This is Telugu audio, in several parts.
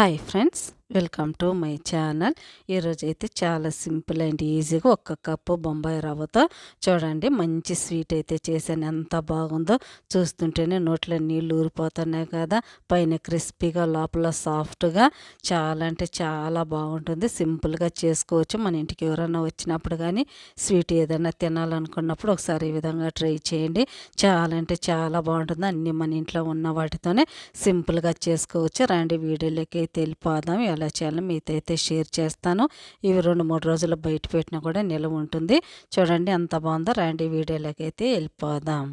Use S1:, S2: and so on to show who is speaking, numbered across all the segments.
S1: Hi friends, welcome to my channel. ఈరోజు అయితే చాలా సింపుల్ అండ్ ఈజీగా ఒక్క కప్పు బొంబాయి రవ్వతో చూడండి మంచి స్వీట్ అయితే చేశాను. ఎంత బాగుందో చూస్తుంటేనే నోట్లో నీళ్ళు ఊరిపోతున్నాయి కదా. పైన క్రిస్పీగా లోపల సాఫ్ట్గా చాలా అంటే చాలా బాగుంటుంది. సింపుల్గా చేసుకోవచ్చు. మన ఇంటికి ఎవరైనా వచ్చినప్పుడు కానీ స్వీట్ ఏదైనా తినాలనుకున్నప్పుడు ఒకసారి ఈ విధంగా ట్రై చేయండి. చాలా అంటే చాలా బాగుంటుంది. అన్నీ మన ఇంట్లో ఉన్న వాటితోనే సింపుల్గా చేసుకోవచ్చు. రండి వీడియోలోకి అయితే వెళ్ళిపోదాం. ఎలా చేయాలో మీతో అయితే షేర్ చేస్తాను. ఇవి రెండు మూడు రోజులు బయట పెట్టినా కూడా నిలవ ఉంటుంది. చూడండి ఎంత బాగుందో. రండి వీడియోలోకి అయితే వెళ్ళిపోదాం.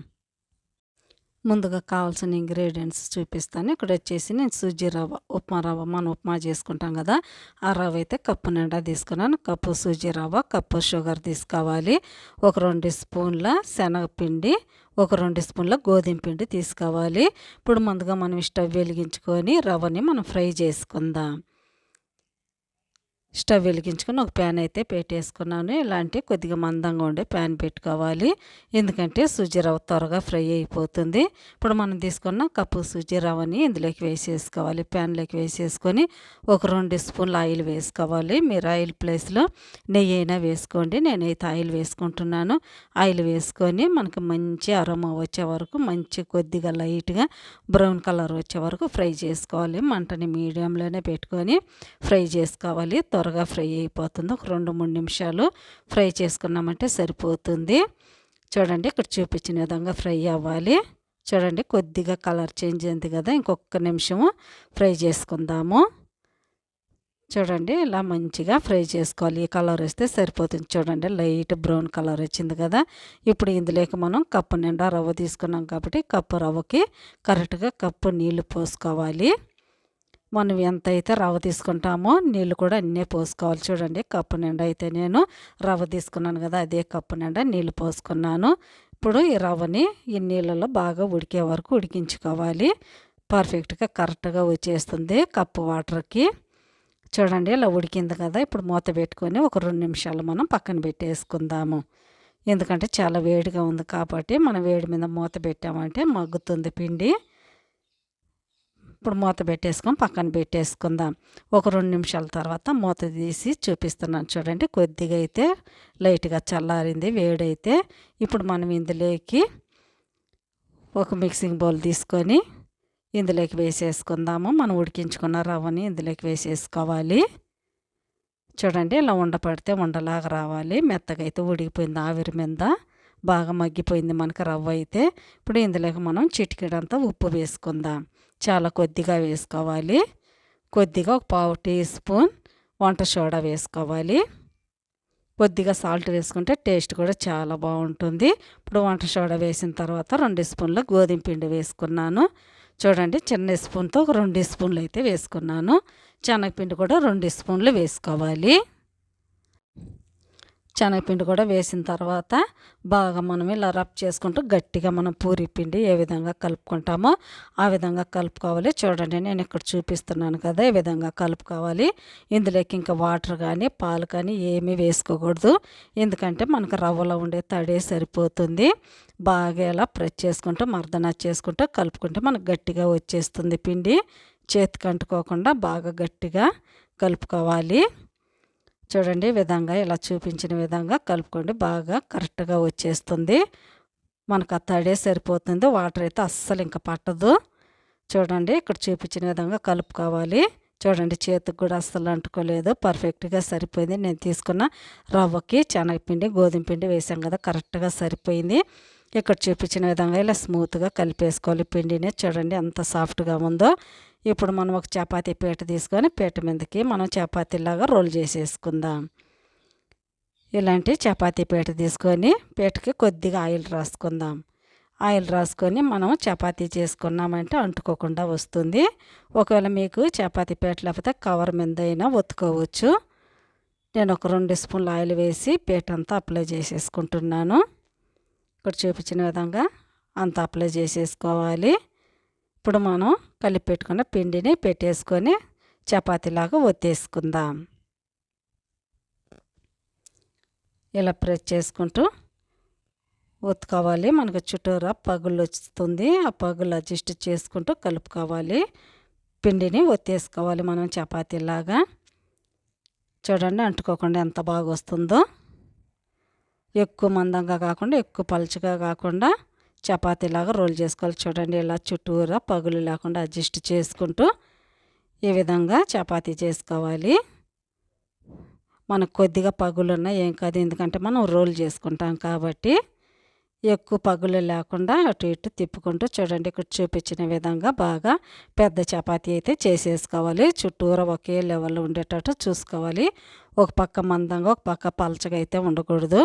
S1: ముందుగా కావాల్సిన ఇంగ్రీడియంట్స్ చూపిస్తాను. ఇక్కడ వచ్చేసి నేను సూజీ రవ్వ ఉప్మా రవ్వ. మనం ఉప్మా చేసుకుంటాం కదా ఆ రవ్వ అయితే కప్పు నిండా తీసుకున్నాను. కప్పు సూజీ రవ్వ కప్పు షుగర్ తీసుకోవాలి. ఒక రెండు స్పూన్ల శనగపిండి ఒక రెండు స్పూన్ల గోధుమ పిండి తీసుకోవాలి. ఇప్పుడు ముందుగా మనం స్టవ్ వెలిగించుకొని రవ్వని మనం ఫ్రై చేసుకుందాం. స్టవ్ వెలిగించుకొని ఒక ప్యాన్ అయితే పెట్టేసుకున్నాను. ఇలాంటి కొద్దిగా మందంగా ఉండే ప్యాన్ పెట్టుకోవాలి. ఎందుకంటే సుజీ రవ్వ త్వరగా ఫ్రై అయిపోతుంది. ఇప్పుడు మనం తీసుకున్న కప్పు సుజీ రవ్వని ఇందులోకి వేసేసుకోవాలి. ప్యాన్లోకి వేసేసుకొని ఒక రెండు స్పూన్లు ఆయిల్ వేసుకోవాలి. మీరు ఆయిల్ ప్లేస్లో నెయ్యి అయినా వేసుకోండి. నేనైతే ఆయిల్ వేసుకుంటున్నాను. ఆయిల్ వేసుకొని మనకి మంచి అరమ వచ్చే వరకు మంచి కొద్దిగా లైట్గా బ్రౌన్ కలర్ వచ్చే వరకు ఫ్రై చేసుకోవాలి. మంటని మీడియంలోనే పెట్టుకొని ఫ్రై చేసుకోవాలి. త్వరగా ఫ్రై అయిపోతుంది. ఒక రెండు మూడు నిమిషాలు ఫ్రై చేసుకున్నామంటే సరిపోతుంది. చూడండి ఇక్కడ చూపించిన విధంగా ఫ్రై అవ్వాలి. చూడండి కొద్దిగా కలర్ చేంజ్ అయింది కదా ఇంకొక నిమిషము ఫ్రై చేసుకుందాము. చూడండి ఇలా మంచిగా ఫ్రై చేసుకోవాలి. ఈ కలర్ వస్తే సరిపోతుంది. చూడండి లైట్ బ్రౌన్ కలర్ వచ్చింది కదా. ఇప్పుడు ఇందులోకి మనం కప్పు నిండా రవ్వ తీసుకున్నాం కాబట్టి కప్పు రవ్వకి కరెక్ట్గా కప్పు నీళ్ళు పోసుకోవాలి. మనం ఎంత అయితే రవ్వ తీసుకుంటామో. నీళ్ళు కూడా అన్నీ పోసుకోవాలి. చూడండి కప్పు నిండా అయితే నేను రవ్వ తీసుకున్నాను కదా అదే కప్పు నిండా నీళ్ళు పోసుకున్నాను. ఇప్పుడు ఈ రవ్వని ఈ నీళ్ళలో బాగా ఉడికే వరకు ఉడికించుకోవాలి. పర్ఫెక్ట్గా కరెక్ట్గా వచ్చేస్తుంది కప్పు వాటర్కి. చూడండి ఇలా ఉడికింది కదా ఇప్పుడు మూత పెట్టుకొని ఒక రెండు నిమిషాలు మనం పక్కన పెట్టేసుకుందాము. ఎందుకంటే చాలా వేడిగా ఉంది కాబట్టి మనం వేడి మీద మూత పెట్టామంటే మగ్గుతుంది పిండి. ఇప్పుడు మూత పెట్టేసుకొని పక్కన పెట్టేసుకుందాం. ఒక రెండు నిమిషాల తర్వాత మూత తీసి చూపిస్తున్నాను చూడండి. కొద్దిగా అయితే లైట్గా చల్లారింది వేడైతే. ఇప్పుడు మనం ఇందులోకి ఒక మిక్సింగ్ బౌల్ తీసుకొని ఇందులోకి వేసేసుకుందాము. మనం ఉడికించుకున్న రవ్వని ఇందులోకి వేసేసుకోవాలి. చూడండి ఇలా ఉండపడితే ఉండలాగా రావాలి. మెత్తగా అయితే ఉడికిపోయింది ఆవిరి మీద. బాగా మగ్గిపోయింది మనకు రవ్వ అయితే. ఇప్పుడు ఇందులోకి మనం చిటికెడంతా ఉప్పు వేసుకుందాం. చాలా కొద్దిగా వేసుకోవాలి. కొద్దిగా ఒక పావు టీ స్పూన్ వంట సోడా వేసుకోవాలి. కొద్దిగా సాల్ట్ వేసుకుంటే టేస్ట్ కూడా చాలా బాగుంటుంది. ఇప్పుడు వంట సోడా వేసిన తర్వాత రెండు స్పూన్ల గోధుమ పిండి వేసుకున్నాను. చూడండి చిన్న స్పూన్తో ఒక రెండు స్పూన్లు అయితే వేసుకున్నాను. శనగపిండి కూడా రెండు స్పూన్లు వేసుకోవాలి. శనగపిండి కూడా వేసిన తర్వాత బాగా మనం ఇలా రబ్ చేసుకుంటూ గట్టిగా మనం పూరి పిండి ఏ విధంగా కలుపుకుంటామో ఆ విధంగా కలుపుకోవాలి. చూడండి నేను ఇక్కడ చూపిస్తున్నాను కదా ఈ విధంగా కలుపుకోవాలి. ఇందులోకి ఇంకా వాటర్ కానీ పాలు కానీ ఏమీ వేసుకోకూడదు. ఎందుకంటే మనకు రవ్వలో ఉండే తడే సరిపోతుంది. బాగా ఇలా ప్రెస్ చేసుకుంటూ మర్దన చేసుకుంటూ కలుపుకుంటే మనకు గట్టిగా వచ్చేస్తుంది పిండి. చేతికి అంటుకోకుండా బాగా గట్టిగా కలుపుకోవాలి. చూడండి విధంగా ఇలా చూపించిన విధంగా కలుపుకోండి. బాగా కరెక్ట్గా వచ్చేస్తుంది. మనకు ఆ తడే సరిపోతుంది. వాటర్ అయితే అస్సలు ఇంకా పట్టదు. చూడండి ఇక్కడ చూపించిన విధంగా కలుపుకోవాలి. చూడండి చేతికి కూడా అస్సలు అంటుకోలేదు. పర్ఫెక్ట్గా సరిపోయింది. నేను తీసుకున్న రవ్వకి శనగపిండి గోధుమ పిండి వేసాం కదా కరెక్ట్గా సరిపోయింది. ఇక్కడ చూపించిన విధంగా ఇలా స్మూత్గా కలిపేసుకోవాలి. పిండిని చూడండి ఎంత సాఫ్ట్గా ఉందో. ఇప్పుడు మనం ఒక చపాతీ పీట తీసుకొని పీట మీదకి మనం చపాతీలాగా రోల్ చేసేసుకుందాం. ఇలాంటి చపాతీ పీట తీసుకొని పీటకి కొద్దిగా ఆయిల్ రాసుకుందాం. ఆయిల్ రాసుకొని మనం చపాతీ చేసుకున్నామంటే అంటుకోకుండా వస్తుంది. ఒకవేళ మీకు చపాతీ పీట లేకపోతే కవర్ మీద అయినా ఒత్తుకోవచ్చు. నేను ఒక రెండు స్పూన్లు ఆయిల్ వేసి పీట అంతా అప్లై చేసేసుకుంటున్నాను. ఇక్కడ చూపించిన విధంగా అంతా అప్లై చేసేసుకోవాలి. ఇప్పుడు మనం కలిపి పెట్టుకున్న పిండిని పెట్టేసుకొని చపాతీలాగా ఒత్తేసుకుందాం. ఇలా ప్రెస్ చేసుకుంటూ ఒత్తుకోవాలి. మనకు చుట్టూరా పగులు వస్తుంది ఆ పగులు అడ్జస్ట్ చేసుకుంటూ కలుపుకోవాలి. పిండిని ఒత్తేసుకోవాలి మనం చపాతీలాగా. చూడండి అంటుకోకుండా ఎంత బాగా వస్తుందో ఎక్కువ మందంగా కాకుండా ఎక్కువ పలుచగా కాకుండా చపాతీలాగా రోల్ చేసుకోవాలి. చూడండి ఇలా చుట్టూరా పగులు లేకుండా అడ్జస్ట్ చేసుకుంటూ ఈ విధంగా చపాతీ చేసుకోవాలి. మనకు కొద్దిగా పగులు ఏం కాదు ఎందుకంటే మనం రోల్ చేసుకుంటాం కాబట్టి ఎక్కువ పగులు లేకుండా అటు ఇటు తిప్పుకుంటూ చూడండి ఇక్కడ చూపించిన విధంగా బాగా పెద్ద చపాతీ అయితే చేసేసుకోవాలి. చుట్టూరా ఒకే లెవెల్లో ఉండేటట్టు చూసుకోవాలి. ఒక పక్క మందంగా ఒక పక్క పలచగా అయితే ఉండకూడదు.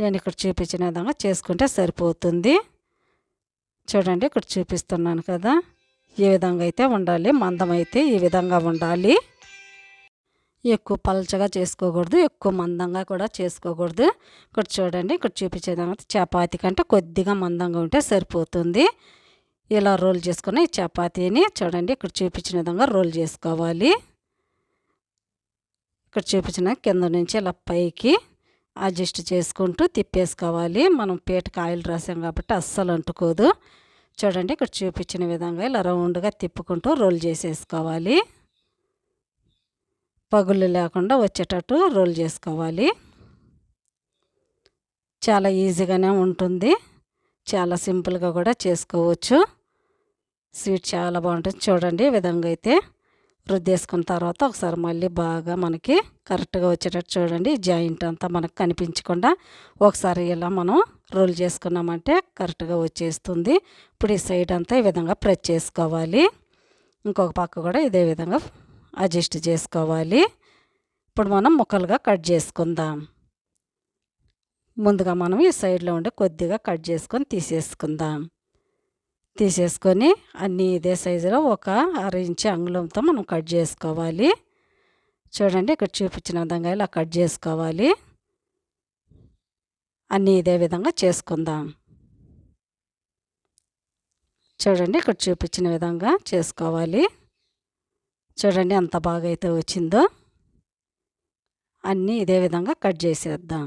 S1: నేను ఇక్కడ చూపించిన విధంగా చేసుకుంటే సరిపోతుంది. చూడండి ఇక్కడ చూపిస్తున్నాను కదా. ఈ విధంగా అయితే ఉండాలి. మందం అయితే ఈ విధంగా ఉండాలి. ఎక్కువ పలచగా చేసుకోకూడదు ఎక్కువ మందంగా కూడా చేసుకోకూడదు. ఇక్కడ చూడండి ఇక్కడ చూపించే విధంగా చపాతీ కంటే కొద్దిగా మందంగా ఉంటే సరిపోతుంది. ఇలా రోల్ చేసుకున్న ఈ చపాతీని చూడండి ఇక్కడ చూపించిన విధంగా రోల్ చేసుకోవాలి. ఇక్కడ చూపించిన కింద నుంచి ఇలా పైకి అడ్జస్ట్ చేసుకుంటూ తిప్పేసుకోవాలి. మనం పీటకు ఆయిల్ రాసాం కాబట్టి అస్సలు అంటుకోదు. చూడండి ఇక్కడ చూపించిన విధంగా ఇలా రౌండ్గా తిప్పుకుంటూ రోల్ చేసేసుకోవాలి. పగుళ్ళు లేకుండా వచ్చేటట్టు రోల్ చేసుకోవాలి. చాలా ఈజీగానే ఉంటుంది. చాలా సింపుల్గా కూడా చేసుకోవచ్చు. స్వీట్ చాలా బాగుంటుంది. చూడండి ఈ విధంగా అయితే. రుద్దేసుకున్న తర్వాత ఒకసారి మళ్ళీ బాగా మనకి కరెక్ట్గా వచ్చేటట్టు చూడండి. జాయింట్ అంతా మనకు కనిపించకుండా ఒకసారి ఇలా మనం రోల్ చేసుకున్నామంటే కరెక్ట్గా వచ్చేస్తుంది. ఇప్పుడు ఈ సైడ్ అంతా ఈ విధంగా ప్రెస్ చేసుకోవాలి. ఇంకొక పక్క కూడా ఇదే విధంగా అడ్జస్ట్ చేసుకోవాలి. ఇప్పుడు మనం ముక్కలుగా కట్ చేసుకుందాం. ముందుగా మనం ఈ సైడ్లో ఉండి కొద్దిగా కట్ చేసుకొని తీసేసుకుందాం. తీసేసుకొని అన్నీ ఇదే సైజులో ఒక అర ఇంచు అంగుళంతో మనం కట్ చేసుకోవాలి. చూడండి ఇక్కడ చూపించిన విధంగా ఇలా కట్ చేసుకోవాలి. అన్నీ ఇదే విధంగా చేసుకుందాం. చూడండి ఇక్కడ చూపించిన విధంగా చేసుకోవాలి. చూడండి ఎంత బాగా అయితే వచ్చిందో. అన్నీ ఇదే విధంగా కట్ చేసేద్దాం.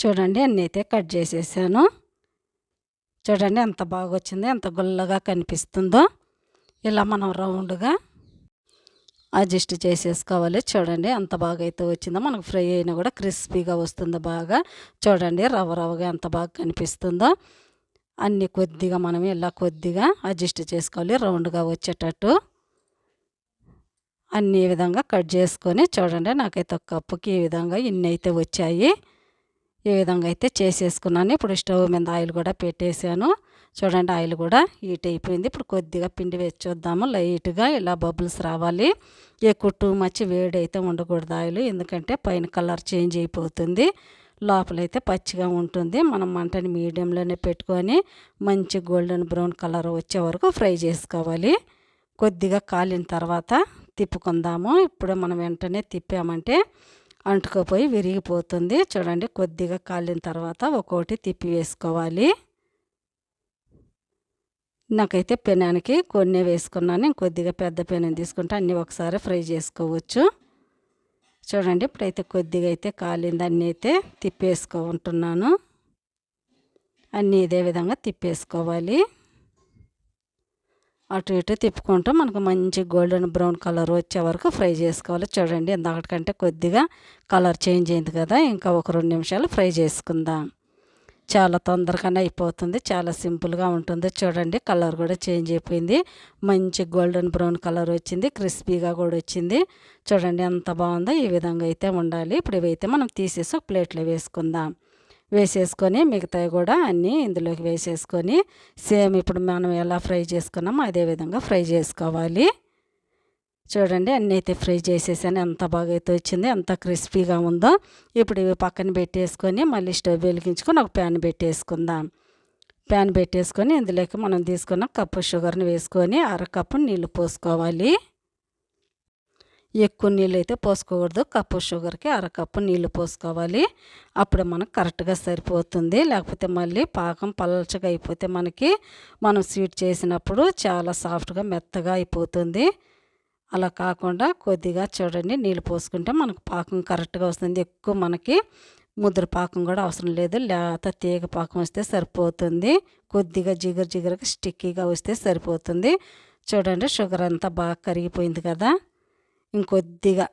S1: చూడండి అన్నీ అయితే కట్ చేసేసాను. చూడండి ఎంత బాగా వచ్చిందో ఎంత గుల్లగా కనిపిస్తుందో. ఇలా మనం రౌండ్గా అడ్జస్ట్ చేసేసుకోవాలి. చూడండి ఎంత బాగా అయితే వచ్చిందో మనకు ఫ్రై అయినా కూడా క్రిస్పీగా వస్తుందో బాగా. చూడండి రవ్వ రవ్వగా ఎంత బాగా కనిపిస్తుందో. అన్నీ కొద్దిగా మనం ఇలా కొద్దిగా అడ్జస్ట్ చేసుకోవాలి రౌండ్గా వచ్చేటట్టు. అన్ని విధంగా కట్ చేసుకొని చూడండి నాకైతే ఒక కప్పుకి ఈ విధంగా ఇన్ని అయితే వచ్చాయి. ఈ విధంగా అయితే చేసేసుకున్నాను. ఇప్పుడు స్టవ్ మీద ఆయిల్ కూడా పెట్టేశాను. చూడండి ఆయిల్ కూడా హీట్ అయిపోయింది. ఇప్పుడు కొద్దిగా పిండి వేసి చూద్దాము. లైట్గా ఇలా బబుల్స్ రావాలి. ఎక్కువ టూ మచ్చి వేడి అయితే ఉండకూడదు ఆయిల్. ఎందుకంటే పైన కలర్ చేంజ్ అయిపోతుంది. లోపలైతే పచ్చిగా ఉంటుంది. మనం మంటని మీడియంలోనే పెట్టుకొని మంచి గోల్డెన్ బ్రౌన్ కలర్ వచ్చే వరకు ఫ్రై చేసుకోవాలి. కొద్దిగా కాలిన తర్వాత తిప్పుకుందాము. ఇప్పుడు మనం వెంటనే తిప్పామంటే అంటుకోపోయి విరిగిపోతుంది. చూడండి కొద్దిగా కాలిన తర్వాత ఒక్కొక్కటి తిప్పి వేసుకోవాలి. నాకైతే పెనానికి కొన్ని వేసుకున్నాను. కొద్దిగా పెద్ద పెనం తీసుకుంటే అన్నీ ఒకసారి ఫ్రై చేసుకోవచ్చు. చూడండి ఇప్పుడైతే కొద్దిగా అయితే కాలింది అన్నీ అయితే తిప్పేసుకుంటున్నాను. అన్నీ ఇదే విధంగా తిప్పేసుకోవాలి. అటు ఇటు తిప్పుకుంటూ మనకు మంచి గోల్డెన్ బ్రౌన్ కలర్ వచ్చే వరకు ఫ్రై చేసుకోవాలి. చూడండి ఇందాకటికంటే కొద్దిగా కలర్ చేంజ్ అయింది కదా ఇంకా ఒక రెండు నిమిషాలు ఫ్రై చేసుకుందాం. చాలా తొందరగానే అయిపోతుంది చాలా సింపుల్గా ఉంటుంది. చూడండి కలర్ కూడా చేంజ్ అయిపోయింది. మంచి గోల్డెన్ బ్రౌన్ కలర్ వచ్చింది క్రిస్పీగా కూడా వచ్చింది. చూడండి ఎంత బాగుందో ఈ విధంగా అయితే ఉండాలి. ఇప్పుడు ఇవైతే మనం తీసేసి ఒక ప్లేట్లో వేసుకుందాం. వేసేసుకొని మిగతాయి కూడా అన్నీ ఇందులోకి వేసేసుకొని సేమ్ ఇప్పుడు మనం ఎలా ఫ్రై చేసుకున్నామో అదే విధంగా ఫ్రై చేసుకోవాలి. చూడండి అన్నీ అయితే ఫ్రై చేసేసాను. ఎంత బాగా అయితే వచ్చింది ఎంత క్రిస్పీగా ఉందో ఇప్పుడు ఇవి పక్కన పెట్టేసుకొని మళ్ళీ స్టవ్ వెలిగించుకొని ఒక ప్యాన్ పెట్టేసుకుందాం. ప్యాన్ పెట్టేసుకొని ఇందులోకి మనం తీసుకున్న కప్పు షుగర్ని వేసుకొని అర కప్పు నీళ్ళు పోసుకోవాలి. ఎక్కువ నీళ్ళు అయితే పోసుకోకూడదు. కప్పు షుగర్కి అరకప్పు నీళ్ళు పోసుకోవాలి. అప్పుడు మనకు కరెక్ట్గా సరిపోతుంది. లేకపోతే మళ్ళీ పాకం పలచగా అయిపోతే మనకి మనం స్వీట్ చేసినప్పుడు చాలా సాఫ్ట్గా మెత్తగా అయిపోతుంది. అలా కాకుండా కొద్దిగా చూడండి నీళ్ళు పోసుకుంటే మనకు పాకం కరెక్ట్గా వస్తుంది. ఎక్కువ మనకి ముద్ర పాకం కూడా అవసరం లేదు. లేత తీగ పాకం వస్తే సరిపోతుంది. కొద్దిగా జిగురు జిగురుగా స్టిక్కీగా వస్తే సరిపోతుంది. చూడండి షుగర్ అంతా బాగా కరిగిపోయింది కదా. ఇంకొద్దిగా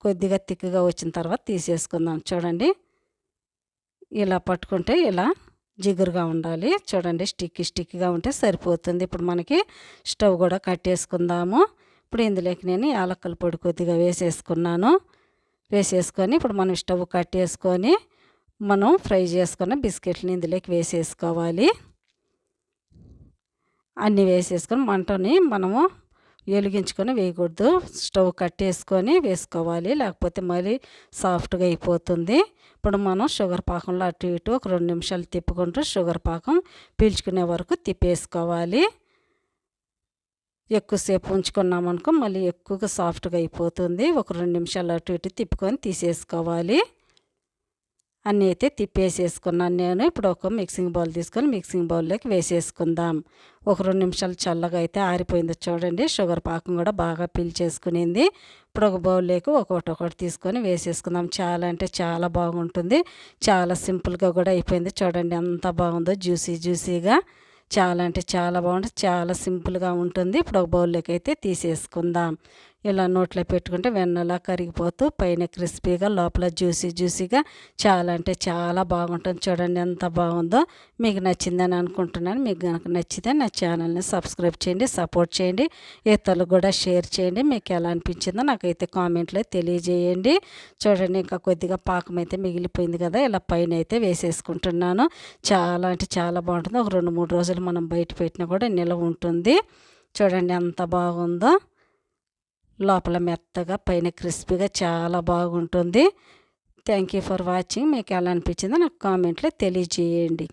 S1: కొద్దిగా తిక్కుగా వచ్చిన తర్వాత తీసేసుకుందాం. చూడండి. ఇలా పట్టుకుంటే ఇలా జిగురుగా ఉండాలి. చూడండి స్టిక్కి స్టిక్గా ఉంటే సరిపోతుంది. ఇప్పుడు మనకి స్టవ్ కూడా కట్టేసుకుందాము. ఇప్పుడు ఇందులోకి నేను యాలక్కల పొడి కొద్దిగా వేసేసుకున్నాను. వేసేసుకొని ఇప్పుడు మనం స్టవ్ కట్టేసుకొని మనం ఫ్రై చేసుకున్న బిస్కెట్ని ఇందులోకి వేసేసుకోవాలి. అన్నీ వేసేసుకొని మంటని మనము వెలిగించుకొని వేయకూడదు. స్టవ్ కట్టేసుకొని వేసుకోవాలి. లేకపోతే మళ్ళీ సాఫ్ట్గా అయిపోతుంది. ఇప్పుడు మనం షుగర్ పాకంలో అటు ఇటు ఒక రెండు నిమిషాలు తిప్పుకుంటూ షుగర్ పాకం పీల్చుకునే వరకు తిప్పేసుకోవాలి. ఎక్కువసేపు ఉంచుకున్నామనుకో మళ్ళీ ఎక్కువగా సాఫ్ట్గా అయిపోతుంది. ఒక రెండు నిమిషాలు అటు ఇటు తిప్పుకొని తీసేసుకోవాలి. అన్నీ అయితే తిప్పేసేసుకున్నాను నేను. ఇప్పుడు ఒక మిక్సింగ్ బౌల్ తీసుకొని మిక్సింగ్ బౌల్లోకి వేసేసుకుందాం. ఒక రెండు నిమిషాలు చల్లగా అయితే ఆరిపోయింది చూడండి. షుగర్ పాకం కూడా బాగా పీల్చేసుకునింది ఇప్పుడు ఒక బౌల్లోకి ఒకటి ఒకటి తీసుకొని వేసేసుకుందాం. చాలా అంటే చాలా బాగుంటుంది. చాలా సింపుల్గా కూడా అయిపోయింది చూడండి. ఎంత బాగుందో జ్యూసీ జ్యూసీగా. చాలా అంటే చాలా బాగుంటుంది చాలా సింపుల్గా ఉంటుంది. ఇప్పుడు ఒక బౌల్లోకి అయితే తీసేసుకుందాం. ఇలా నోట్లో పెట్టుకుంటే వెన్నలా కరిగిపోతూ పైన క్రిస్పీగా లోపల జ్యూసీ జ్యూసీగా చాలా అంటే చాలా బాగుంటుంది. చూడండి ఎంత బాగుందో. మీకు నచ్చిందని అనుకుంటున్నాను. మీకు కనుక నచ్చితే నా ఛానల్ని సబ్స్క్రైబ్ చేయండి సపోర్ట్ చేయండి ఇతరులు కూడా షేర్ చేయండి. మీకు ఎలా అనిపించిందో నాకైతే కామెంట్లో తెలియజేయండి. చూడండి ఇంకా కొద్దిగా పాకం అయితే మిగిలిపోయింది కదా ఇలా పైన అయితే వేసేసుకుంటున్నాను. చాలా అంటే చాలా బాగుంటుంది. ఒక రెండు మూడు రోజులు మనం బయట పెట్టినా కూడా నిల్వ ఉంటుంది. చూడండి ఎంత బాగుందో. లోపల మెత్తగా పైన క్రిస్పీగా చాలా బాగుంటుంది. థ్యాంక్ యూ ఫర్ వాచింగ్ మీకు ఎలా అనిపించిందో నాకు కామెంట్లో తెలియజేయండి.